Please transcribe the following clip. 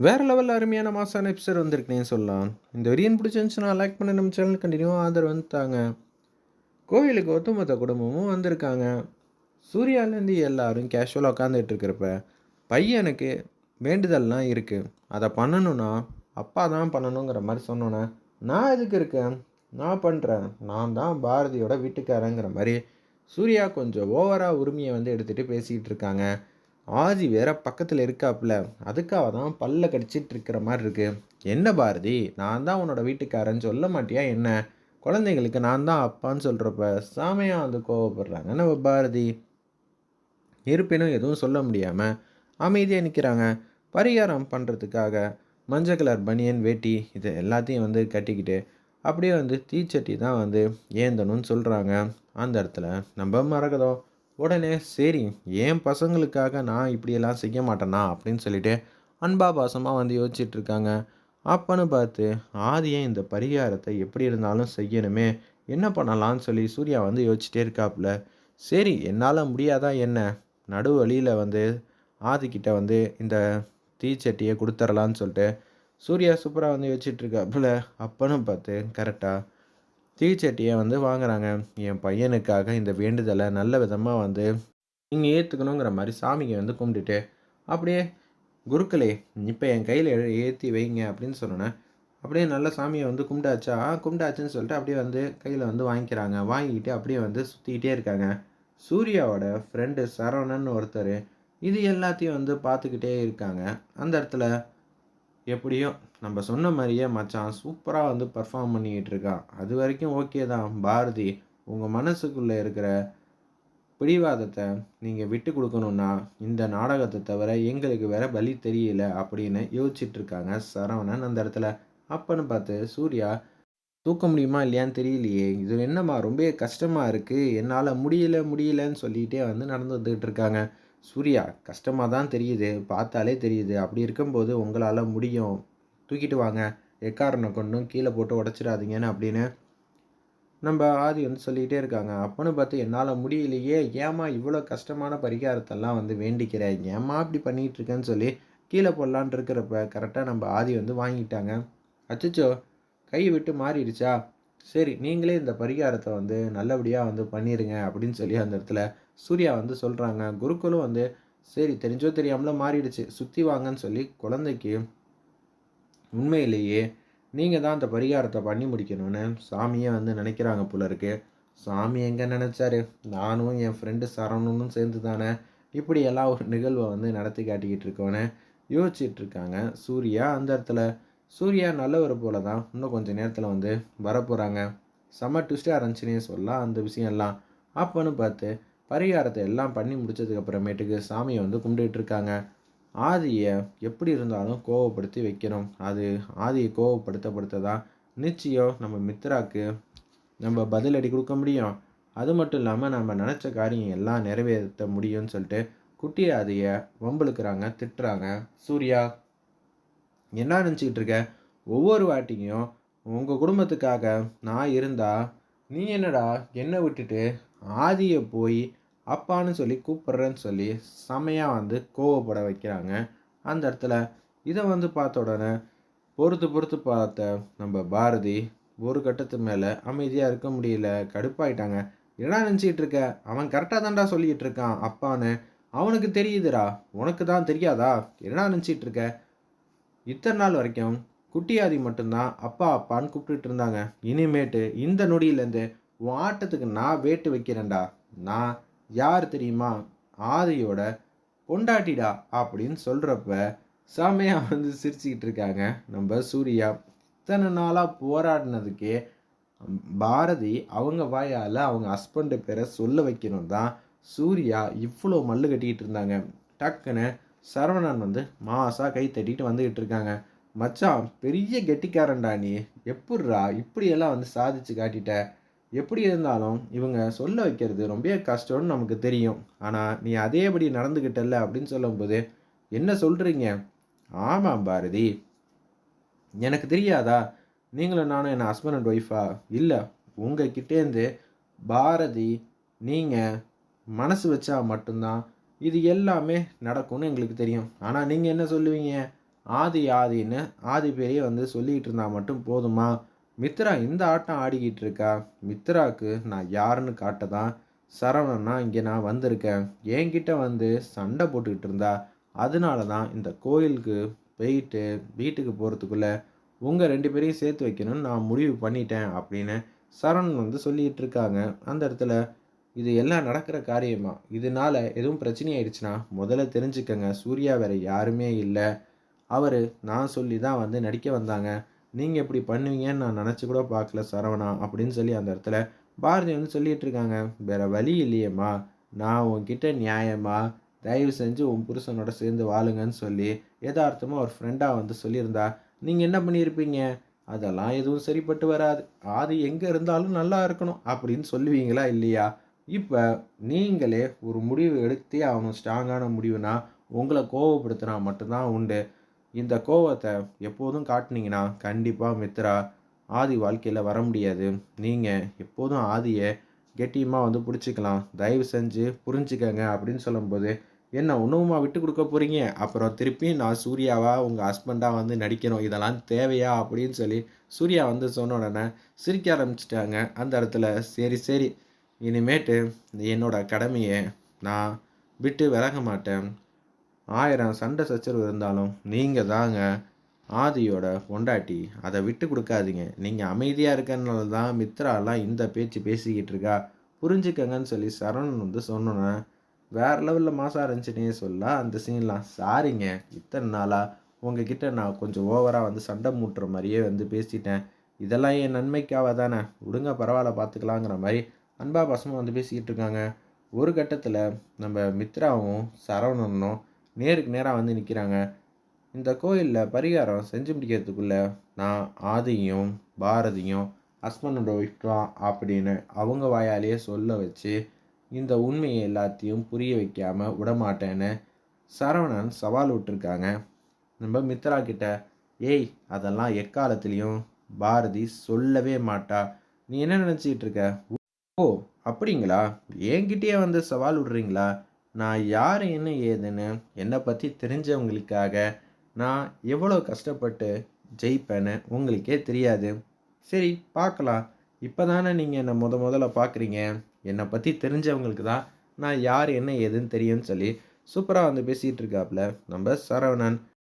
வேறு லெவலில் அருமையான மாசான எபிசோட் வந்திருக்குனே சொல்லலாம். இந்த வெரியன் பிடிச்சிருந்துச்சுன்னா லைக் பண்ணி நம்ம சேனல் கண்டினியூவாக ஆதரவு வந்துட்டாங்க. கோவிலுக்கு ஒத்துமொத்த குடும்பமும் வந்திருக்காங்க. சூர்யாலேருந்து எல்லாரும் கேஷுவலாக உட்காந்துட்டு இருக்கிறப்ப பையனுக்கு வேண்டுதல்லாம் இருக்குது அதை பண்ணணும்னா அப்பா தான் பண்ணணுங்கிற மாதிரி சொன்னோன்னே நான் எதுக்கு இருக்கேன்? நான் பண்ணுறேன் நான் தான் பாரதியோட வீட்டுக்காரங்கிற மாதிரி சூர்யா கொஞ்சம் ஓவராக உரிமையை வந்து எடுத்துகிட்டு பேசிகிட்டு இருக்காங்க. ஆதி வேற பக்கத்தில் இருக்காப்புல. அதுக்காக தான் பல்ல கடிச்சிட்டு இருக்கிற மாதிரி இருக்கு. என்ன பாரதி? நான் தான் உன்னோட வீட்டுக்காரன்னு சொல்ல மாட்டியா என்ன? குழந்தைங்களுக்கு நான் தான் அப்பான்னு சொல்கிறப்ப சாமையாக வந்து கோவப்படுறாங்க. நம்ம பாரதி? இருப்பினும் எதுவும் சொல்ல முடியாமல் அமைதியாக நிற்கிறாங்க பரிகாரம் பண்ணுறதுக்காக மஞ்சள் கலர் பனியன் வேட்டி இது எல்லாத்தையும் வந்து கட்டிக்கிட்டு அப்படியே வந்து தீச்சட்டி தான் வந்து ஏந்தணும்னு சொல்கிறாங்க அந்த இடத்துல நம்ம மறக்கதோ? உடனே சரி என் பசங்களுக்காக நான் இப்படியெல்லாம் செய்ய மாட்டேனா? அப்படின்னு சொல்லிட்டு அன்பா பாசமாக வந்து யோசிச்சுட்டு இருக்காங்க. அப்பன்னு பார்த்து ஆதியே இந்த பரிகாரத்தை எப்படி இருந்தாலும் செய்யணுமே. என்ன பண்ணலாம்னு சொல்லி சூர்யா வந்து யோசிச்சுட்டே இருக்காப்புல. சரி என்னால் முடியாதா என்ன? நடு வழியில் வந்து ஆதிக்கிட்ட வந்து இந்த தீச்சட்டியை கொடுத்துர்லான்னு சொல்லிட்டு சூர்யா சூப்பராக வந்து யோசிச்சுட்டு இருக்காப்புல. அப்பன்னு பார்த்து கரெக்டாக தீச்சட்டியை வந்து வாங்குறாங்க. என் பையனுக்காக இந்த வேண்டுதலை நல்ல விதமாக வந்து நீங்கள் ஏற்றுக்கணுங்கிற மாதிரி சாமிக்கு வந்து கும்பிட்டுட்டு அப்படியே குருக்களே இப்போ என் கையில் ஏற்றி வைங்க அப்படின்னு சொன்னேன் அப்படியே நல்ல சாமியை வந்து கும்பிட்டாச்சா? கும்பிடாச்சுன்னு கும்பிட்டாச்சுன்னு சொல்லிட்டு அப்படியே வந்து கையில் வந்து வாங்கிக்கிறாங்க. வாங்கிக்கிட்டு அப்படியே வந்து சுற்றிக்கிட்டே இருக்காங்க. சூர்யாவோட ஃப்ரெண்டு சரவணன் ஒருத்தர் இது எல்லாத்தையும் வந்து பார்த்துக்கிட்டே இருக்காங்க. அந்த இடத்துல எப்படியோ நம்ம சொன்ன மாதிரியே மச்சான் சூப்பராக வந்து பர்ஃபார்ம் பண்ணிக்கிட்டு இருக்கான். அது வரைக்கும் ஓகே தான். பாரதி உங்கள் மனசுக்குள்ளே இருக்கிற பிடிவாதத்தை நீங்கள் விட்டு கொடுக்கணுன்னா இந்த நாடகத்தை தவிர எங்களுக்கு வேற வழி தெரியல அப்படின்னு யோசிச்சிட்டுருக்காங்க சரவணன் அந்த இடத்துல. அப்பன்னு பார்த்து சூர்யா தூக்க முடியுமா இல்லையான்னு தெரியலையே. இது என்னம்மா ரொம்ப கஷ்டமாக இருக்குது என்னால் முடியல முடியலன்னு சொல்லிகிட்டே வந்து நடந்து வந்துக்கிட்டு இருக்காங்க. சூர்யா கஷ்டமாக தான் தெரியுது பார்த்தாலே தெரியுது. அப்படி இருக்கும்போது உங்களால் முடியும். தூக்கிட்டு வாங்க. எக்காரனை கொண்டும் கீழே போட்டு உடச்சிடாதீங்கன்னு அப்படின்னு நம்ம ஆதி வந்து சொல்லிகிட்டே இருக்காங்க. அப்போன்னு பார்த்து என்னால் முடியலையே. ஏமா இவ்வளோ கஷ்டமான பரிகாரத்தெல்லாம் வந்து வேண்டிக்கிறேன் ஏமா இப்படி பண்ணிகிட்டு இருக்கேன்னு சொல்லி கீழே போடலான் இருக்கிறப்ப கரெக்டாக நம்ம ஆதி வந்து வாங்கிட்டாங்க. அச்சோ கை விட்டு மாறிடுச்சா? சரி நீங்களே இந்த பரிகாரத்தை வந்து நல்லபடியாக வந்து பண்ணிடுங்க அப்படின்னு சொல்லி அந்த இடத்துல சூர்யா வந்து சொல்கிறாங்க குருக்களும் வந்து சரி தெரிஞ்சோ தெரியாமலோ மாறிடுச்சு. சுற்றி வாங்கன்னு சொல்லி குழந்தைக்கு உண்மையிலேயே நீங்கள் தான் அந்த பரிகாரத்தை பண்ணி முடிக்கணும்னு சாமியே வந்து நினைக்கிறாங்க போல இருக்கு. சாமி எங்கே நினச்சாரு? நானும் என் ஃப்ரெண்டு சரவணனும் சேர்ந்து தானே இப்படியெல்லாம் ஒரு நிகழ்வை வந்து நடத்தி காட்டிக்கிட்டு இருக்கோன்னு யோசிச்சுட்டு இருக்காங்க. சூர்யா அந்த இடத்துல சூர்யா நல்லவர் போல தான் இன்னும் கொஞ்சம் நேரத்தில் வந்து வரப்போகிறாங்க செம்ம ட்விஸ்டாக இருந்துச்சுன்னே சொல்லலாம் அந்த விஷயம்லாம். அப்போன்னு பார்த்து பரிகாரத்தை எல்லாம் பண்ணி முடிச்சதுக்கப்புறமேட்டுக்கு சாமியை வந்து கும்பிட்டுட்டு இருக்காங்க. ஆதியை எப்படி இருந்தாலும் கோவப்படுத்தி வைக்கணும். அது ஆதியை கோவப்படுத்தப்படுத்த தான் நிச்சயம் நம்ம மித்ராக்கு நம்ம பதிலடி கொடுக்க முடியும். அது மட்டும் இல்லாமல் நம்ம நினச்ச காரியம் எல்லாம் நிறைவேற்ற முடியும்னு சொல்லிட்டு குட்டி ஆதியை வம்பளுக்குறாங்க திட்டுறாங்க. சூர்யா என்ன நினச்சிக்கிட்டு இருக்க? ஒவ்வொரு வாட்டியும் உங்கள் குடும்பத்துக்காக நான் இருந்தால் நீ என்னடா என்னை விட்டுட்டு ஆதியை போய் அப்பான்னு சொல்லி கூப்பிட்றேன்னு சொல்லி செமையாக வந்து கோவப்பட வைக்கிறாங்க. அந்த இடத்துல இதை வந்து பார்த்த உடனே பொறுத்து பொறுத்து பார்த்த நம்ம பாரதி ஒரு கட்டத்து மேலே அமைதியாக இருக்க முடியல கடுப்பாயிட்டாங்க. என்ன நினச்சிக்கிட்டு இருக்க? அவன் கரெக்டாக தான்டா சொல்லிக்கிட்டு இருக்கான் அப்பான்னு. அவனுக்கு தெரியுதுடா உனக்கு தான் தெரியாதா? என்ன நினச்சிட்டு இருக்க? இத்தனை நாள் வரைக்கும் குட்டியாதி மட்டும்தான் அப்பா அப்பான்னு கூப்பிட்டுட்டு இருந்தாங்க. இனிமேட்டு இந்த நொடியிலேருந்து உன் ஆட்டத்துக்கு நான் வேட்டு வைக்கிறேன்டா. நான் யார் தெரியுமா? ஆதியோட பொண்டாட்டிடா அப்படின்னு சொல்கிறப்ப செமையாக வந்து சிரிச்சுக்கிட்டு இருக்காங்க நம்ம சூர்யா. இத்தனை நாளாக போராடினதுக்கே பாரதி அவங்க வாயால் அவங்க ஹஸ்பண்டு பேரை சொல்ல வைக்கணும் தான் சூர்யா இவ்வளோ மல்லு கட்டிக்கிட்டு இருந்தாங்க. டக்குன்னு சரவணன் வந்து மாசாக கை தட்டிட்டு வந்துக்கிட்டு இருக்காங்க. மச்சான் பெரிய கெட்டிக்காரன்டா நீ. எப்பட்றா இப்படியெல்லாம் வந்து சாதிச்சு காட்டிட்ட? எப்படி இருந்தாலும் இவங்க சொல்ல வைக்கிறது ரொம்ப கஷ்டம்னு நமக்கு தெரியும். ஆனால் நீ அதேபடி நடந்துக்கிட்டல அப்படின்னு சொல்லும்போது என்ன சொல்கிறீங்க ஆமாம் பாரதி. எனக்கு தெரியாதா? நீங்களும் நானும் என் ஹஸ்பண்ட் அண்ட் ஒய்ஃபா இல்லை உங்கள் கிட்டேருந்து பாரதி நீங்கள் மனசு வச்சா மட்டும்தான் இது எல்லாமே நடக்கும்னு எங்களுக்கு தெரியும். ஆனால் நீங்கள் என்ன சொல்லுவீங்க? ஆதி ஆதின்னு ஆதி பேரையே வந்து சொல்லிக்கிட்டு இருந்தால் மட்டும் போதுமா? மித்ரா இந்த ஆட்டம் ஆடிக்கிட்டு இருக்கா? மித்ராவுக்கு நான் யாருன்னு காட்ட தான் சரவணன்னா இங்கே நான் வந்திருக்கேன். என்கிட்ட வந்து சண்டை போட்டுக்கிட்டு இருந்தா. அதனால தான் இந்த கோயிலுக்கு போயிட்டு வீட்டுக்கு போகிறதுக்குள்ளே உங்கள் ரெண்டு பேரையும் சேர்த்து வைக்கணும்னு நான் முடிவு பண்ணிட்டேன் அப்படின்னு சரவணன் வந்து சொல்லிகிட்டு இருக்காங்க. அந்த இடத்துல இது எல்லாம் நடக்கிற காரியமா? இதனால எதுவும் பிரச்சனை ஆயிடுச்சுன்னா முதல்ல தெரிஞ்சுக்கங்க. சூர்யா வேற யாருமே இல்லை. அவர் நான் சொல்லி தான் வந்து நடிக்க வந்தாங்க. நீங்கள் இப்படி பண்ணுவீங்கன்னு நான் நினச்சி கூட பார்க்கல சரவணா அப்படின்னு சொல்லி அந்த இடத்துல பாரதி வந்து சொல்லிகிட்டு இருக்காங்க. வேற வழி இல்லையேம்மா. நான் உன்கிட்ட நியாயமா? தயவு செஞ்சு உன் புருஷனோட சேர்ந்து வாழுங்கன்னு சொல்லி யதார்த்தமாக ஒரு ஃப்ரெண்டாக வந்து சொல்லியிருந்தா நீங்கள் என்ன பண்ணியிருப்பீங்க? அதெல்லாம் எதுவும் சரிப்பட்டு வராது. அது எங்கே இருந்தாலும் நல்லா இருக்கணும். அப்படின்னு சொல்லுவீங்களா இல்லையா? இப்போ நீங்களே ஒரு முடிவு எடுத்தே ஆகணும். ஸ்ட்ராங்கான முடிவுனா உங்களை கோவப்படுத்தினா மட்டும்தான் உண்டு. இந்த கோவத்தை எப்போதும் காட்டுனீங்கன்னா கண்டிப்பாக மித்ரா ஆதி வாழ்க்கையில் வர முடியாது. நீங்கள் எப்போதும் ஆதியை கெட்டியமாக வந்து பிடிச்சிக்கலாம். தயவு செஞ்சு புரிஞ்சுக்கங்க அப்படின்னு சொல்லும்போது என்ன உணவுமா விட்டு கொடுக்க போகிறீங்க அப்புறம் திருப்பி நான் சூர்யாவா உங்கள் ஹஸ்பண்டாக வந்து நடிக்கணும்? இதெல்லாம் தேவையா? அப்படின்னு சொல்லி சூர்யா வந்து சொன்ன உடனே சிரிக்க ஆரம்பிச்சிட்டாங்க. அந்த இடத்துல சரி சரி. இனிமேட்டு என்னோட கடமையை நான் விட்டு விலக மாட்டேன். ஆயிரம் சண்டை சச்சரவு இருந்தாலும் நீங்கள் தாங்க ஆதியோட பொண்டாட்டி. அதை விட்டு கொடுக்காதீங்க. நீங்கள் அமைதியாக இருக்கிறனால தான் மித்ராலாம் இந்த பேச்சு பேசிக்கிட்டு இருக்கா. புரிஞ்சுக்கங்கன்னு சொல்லி சரவணன் வந்து சொன்னோன்னே வேறு லெவலில் மாசாக இருந்துச்சுன்னே சொல்ல அந்த சீன்லாம். சாரிங்க இத்தனை நாளாக உங்ககிட்ட நான் கொஞ்சம் ஓவராக வந்து சண்டை மூட்டுற மாதிரியே வந்து பேசிட்டேன். இதெல்லாம் என் நன்மைக்காக தானே. விடுங்க பரவாயில்ல பார்த்துக்கலாங்கிற மாதிரி அன்பா பசமும் வந்து பேசிக்கிட்டு இருக்காங்க. ஒரு கட்டத்தில் நம்ம மித்ராவும் சரவணனும் நேருக்கு நேராக வந்து நிற்கிறாங்க இந்த கோயிலில் பரிகாரம் செஞ்சு முடிக்கிறதுக்குள்ள நான் ஆதியும் பாரதியும் ஹஸ்பண்டோட ஒய்ஃப் தான் அப்படின்னு அவங்க வாயாலேயே சொல்ல வச்சு இந்த உண்மையை எல்லாத்தையும் புரிய வைக்காம விடமாட்டேன்னு சரவணன் சவால் விட்டுருக்காங்க. நம்ம மித்ரா கிட்ட ஏய் அதெல்லாம் எக்காலத்துலேயும் பாரதி சொல்லவே மாட்டா. நீ என்ன நினச்சிக்கிட்டு இருக்க? ஓ அப்படிங்களா? என்கிட்டயே வந்து சவால் விடுறீங்களா? நான் யார் என்ன ஏதுன்னு என்னை பற்றி தெரிஞ்சவங்களுக்காக நான் எவ்வளோ கஷ்டப்பட்டு ஜெயிப்பேன்னு உங்களுக்கே தெரியாது. சரி பார்க்கலாம். இப்போ தானே நீங்கள் என்னை முத முதல்ல பார்க்குறீங்க என்னை பற்றி தெரிஞ்சவங்களுக்கு தான் நான் யார் என்ன ஏதுன்னு தெரியும்னு சொல்லி சூப்பராக வந்து பேசிகிட்டு இருக்காப்புல நம்ம சரவணன்.